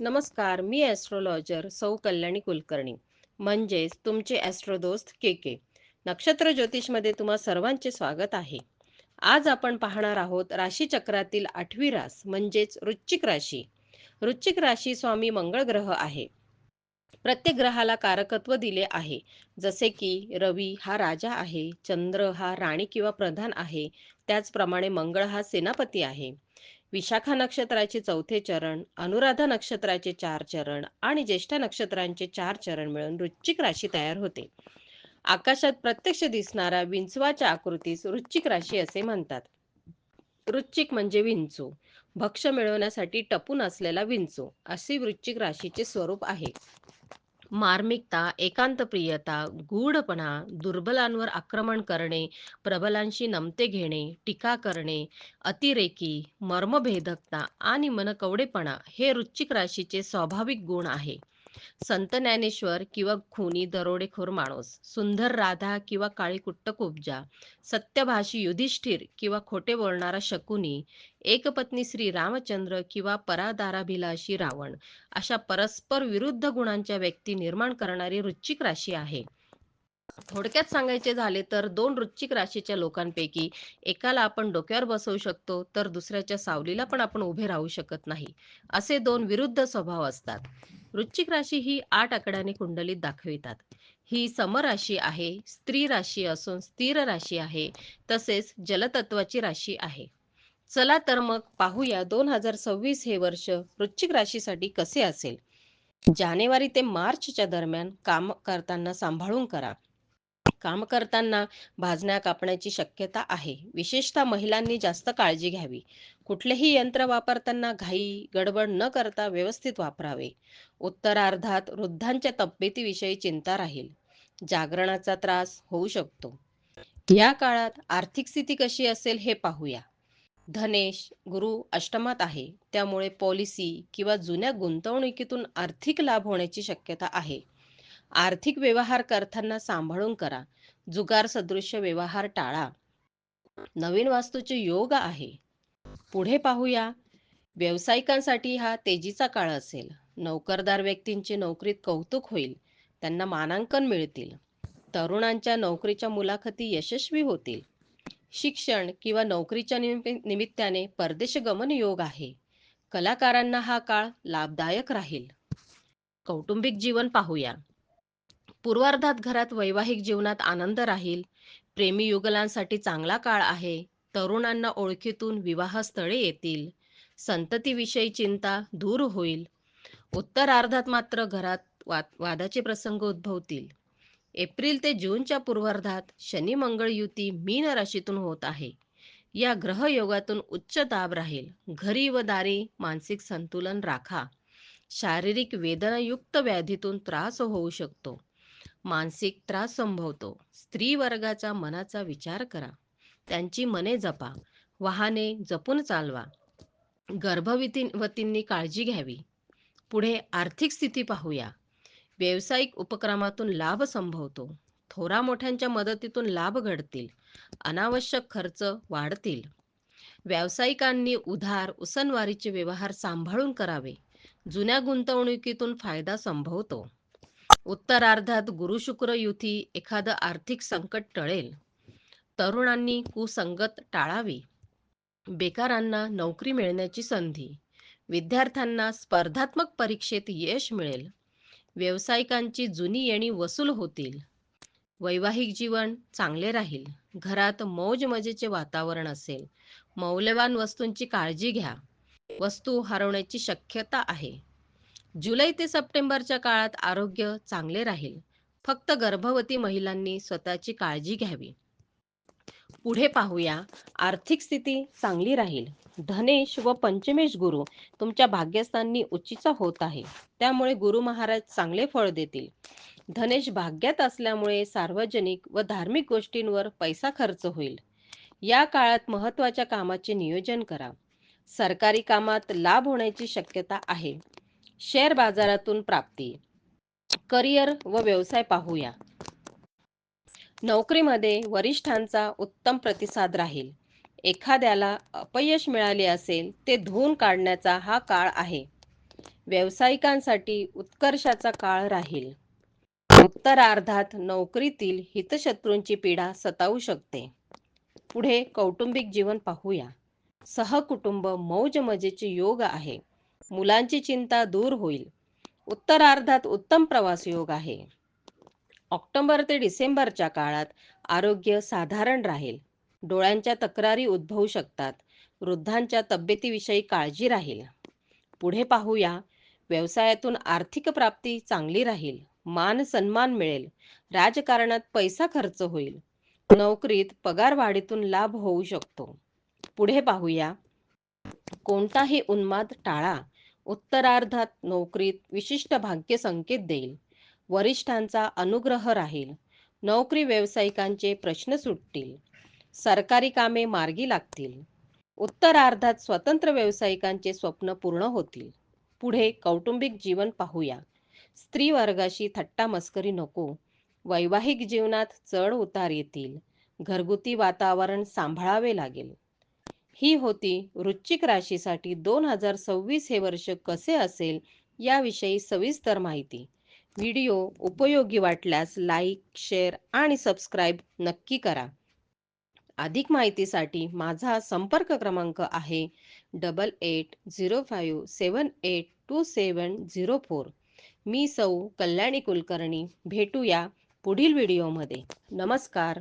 नमस्कार मी ॲस्ट्रोलॉजर सौ कल्याणी कुलकर्णी. म्हणजेच तुमचे ॲस्ट्रोदोस्त के के. नक्षत्र ज्योतिषमध्ये तुम्हा सर्वांचे स्वागत आहे. आज आपण पाहणार आहोत राशीचक्रातील आठवी रास म्हणजेच वृश्चिक राशी. वृश्चिक राशी स्वामी मंगळ ग्रह आहे. प्रत्येक ग्रहाला कारकत्व दिले आहे. जसे की रवी हा राजा आहे चंद्र हा राणी किंवा प्रधान आहे. त्याचप्रमाणे मंगळ हा सेनापती आहे. विशाखा नक्षत्राचे चौथे चरण अनुराधा नक्षत्राचे चार चरण आणि ज्येष्ठ नक्षत्रांचे चार चरण मिळून वृश्चिक राशी तयार होते. आकाशात प्रत्यक्ष दिसणारा विंचवाच्या आकृतीस वृश्चिक राशी असे म्हणतात. वृश्चिक म्हणजे विंचू. भक्ष मिळवण्यासाठी टपून असलेला विंचू असे वृश्चिक राशीचे स्वरूप आहे. मार्मिकता एकांतप्रियता गूढपणा दुर्बलांवर आक्रमण करणे प्रबलांशी नमते घेणे टीका करणे अतिरेकी मर्मभेदकता आणि मनकवडेपणा हे वृश्चिक राशीचे स्वाभाविक गुण आहे. संत ज्ञानेश्वर किंवा खुनी दरोडेखोर माणूस सुंदर राधा किंवा काळी कुट्ट कुब्जा सत्यभाषी युधिष्ठिर किंवा खोटे बोलणारा शकुनी एकपत्नी श्री रामचंद्र किंवा परादाराभिलाषी रावण अशा परस्पर विरुद्ध गुणांच्या व्यक्ती निर्माण करणारी रुचिक राशी आहे. थोडक्यात सांगायचे झाले तर दोन वृश्चिक राशीच्या लोकांपैकी एकाला आपण डोक्यावर बसवू शकतो तर दुसऱ्याच्या सावलीला पण आपण उभे राहू शकत नाही असे दोन विरुद्ध स्वभाव असतात. वृश्चिक राशी ही आठ आकड्याने कुंडलीत दाखवितात. ही समराशी आहे स्त्री राशी असून स्थिर राशी आहे तसेच जलतत्वाची राशी आहे. चला तर मग पाहूया दोन हजार सव्वीस हे वर्ष वृश्चिक राशीसाठी कसे असेल. जानेवारी ते मार्चच्या दरम्यान काम करताना सांभाळून करा. काम करताना भाजण्या कापण्याची शक्यता आहे. विशेषतः महिलांनी जास्त काळजी घ्यावी. कुठलेही यंत्र वापरताना घाई गडबड न करता व्यवस्थित वापरावे. उत्तरार्धात वृद्धांच्या तब्येतीविषयी चिंता राहील. जागरणाचा त्रास होऊ शकतो. या काळात आर्थिक स्थिती कशी असेल हे पाहूया. धनेश गुरु अष्टमात आहे. त्यामुळे पॉलिसी किंवा जुन्या गुंतवणुकीतून आर्थिक लाभ होण्याची शक्यता आहे. आर्थिक व्यवहार करताना सांभाळून करा. जुगार सदृश्य व्यवहार टाळा. नवीन वास्तूचे योग आहे. पुढे पाहूया. व्यावसायिकांसाठी हा तेजीचा काळ असेल. नोकरदार व्यक्तींचे नोकरीत कौतुक होईल. त्यांना मानांकन मिळतील. तरुणांच्या नोकरीच्या मुलाखती यशस्वी होतील. शिक्षण किंवा नोकरीच्या निमित्ताने परदेश गमन योग आहे. कलाकारांना हा काळ लाभदायक राहील. कौटुंबिक जीवन पाहूया. पूर्वार्धात घरात वैवाहिक जीवनात आनंद राहील. प्रेमी युगलांसाठी चांगला काळ आहे. तरुणांना ओळखीतून विवाहस्थळे येतील. संततीविषयी चिंता दूर होईल. उत्तरार्धात मात्र घरात वाद वादाचे प्रसंग उद्भवतील. एप्रिल ते जूनच्या पूर्वार्धात शनी मंगळ युती मीन राशीतून होत आहे. या ग्रहयोगातून उच्च दाब राहील. घरी व दारी मानसिक संतुलन राखा. शारीरिक वेदनायुक्त व्याधीतून त्रास होऊ शकतो. मानसिक त्रास संभवतो. स्त्री वर्गाचा मनाचा विचार करा. त्यांची मने जपा. वाहने जपून चालवा. गर्भवतींनी काळजी घ्यावी. पुढे आर्थिक स्थिती पाहूया. व्यावसायिक उपक्रमातून लाभ संभवतो. थोरा मोठ्यांच्या मदतीतून लाभ घडतील. अनावश्यक खर्च वाढतील. व्यावसायिकांनी उधार उसनवारीचे व्यवहार सांभाळून करावे. जुन्या गुंतवणुकीतून फायदा संभवतो. उत्तरार्धात गुरुशुक्र युती एखादं आर्थिक संकट टळेल. तरुणांनी कुसंगत टाळावी. बेकारांना नोकरी मिळण्याची संधी. विद्यार्थ्यांना स्पर्धात्मक परीक्षेत यश मिळेल. व्यावसायिकांची जुनी येणी वसूल होतील. वैवाहिक जीवन चांगले राहील. घरात मौज मजेचे वातावरण असेल. मौल्यवान वस्तूंची काळजी घ्या. वस्तू हरवण्याची शक्यता आहे. जुलै ते सप्टेंबरच्या काळात आरोग्य चांगले राहील. फक्त गर्भवती महिलांनी स्वतःची काळजी घ्यावी. पुढे पाहूया. आर्थिक स्थिती चांगली राहील. धनेश व पंचमेश गुरु तुमच्या भाग्यस्थानी उच्चीचा होत आहे. त्यामुळे गुरु महाराज चांगले फळ देतील. धनेश भाग्यात असल्यामुळे सार्वजनिक व धार्मिक गोष्टींवर पैसा खर्च होईल. या काळात महत्त्वाच्या कामाचे नियोजन करा. सरकारी कामात लाभ होण्याची शक्यता आहे. शेअर बाजारातून प्राप्ती. करिअर व व्यवसाय पाहूया. नोकरीमध्ये वरिष्ठांचा उत्तम प्रतिसाद राहील. एखाद्याला अपयश मिळाले असेल ते धुवून काढण्याचा हा काळ आहे. व्यावसायिकांसाठी उत्कर्षाचा काळ राहील. उत्तरार्धात नोकरीतील हितशत्रूंची पीडा सतावू शकते. पुढे कौटुंबिक जीवन पाहूया. सहकुटुंब मौज मजेचे योग आहे. मुलांची चिंता दूर होईल. उत्तरार्धात उत्तम प्रवास योग आहे. ऑक्टोबर ते डिसेंबरच्या काळात आरोग्य साधारण राहील. डोळ्यांच्या तक्रारी उद्भवू शकतात. वृद्धांच्या तब्येतीविषयी काळजी राहील. पुढे पाहूया. व्यवसायातून आर्थिक प्राप्ती चांगली राहील. मान सन्मान मिळेल. राजकारणात पैसा खर्च होईल. नोकरीत पगार वाढीतून लाभ होऊ शकतो. पुढे पाहूया. कोणताही उन्माद टाळा. उत्तरार्धात नोकरीत विशिष्ट भाग्य संकेत देईल. वरिष्ठांचा अनुग्रह राहील. नोकरी व्यावसायिकांचे प्रश्न सुटतील. सरकारी कामे मार्गी लागतील. उत्तरार्धात स्वतंत्र व्यावसायिकांचे स्वप्न पूर्ण होतील. पुढे कौटुंबिक जीवन पाहूया. स्त्री वर्गाशी थट्टा मस्करी नको. वैवाहिक जीवनात चढ उतार येतील. घरगुती वातावरण सांभाळावे लागेल. ही होती वृश्चिक राशीसाठी दोन हजार सव्वीस हे वर्ष कसे असेल याविषयी सविस्तर माहिती. व्हिडिओ उपयोगी वाटल्यास लाईक शेअर आणि सबस्क्राईब नक्की करा. अधिक माहितीसाठी माझा संपर्क क्रमांक आहे double eight zero five seven eight two seven zero four. मी सौ कल्याणी कुलकर्णी भेटूया पुढील व्हिडिओमध्ये. नमस्कार.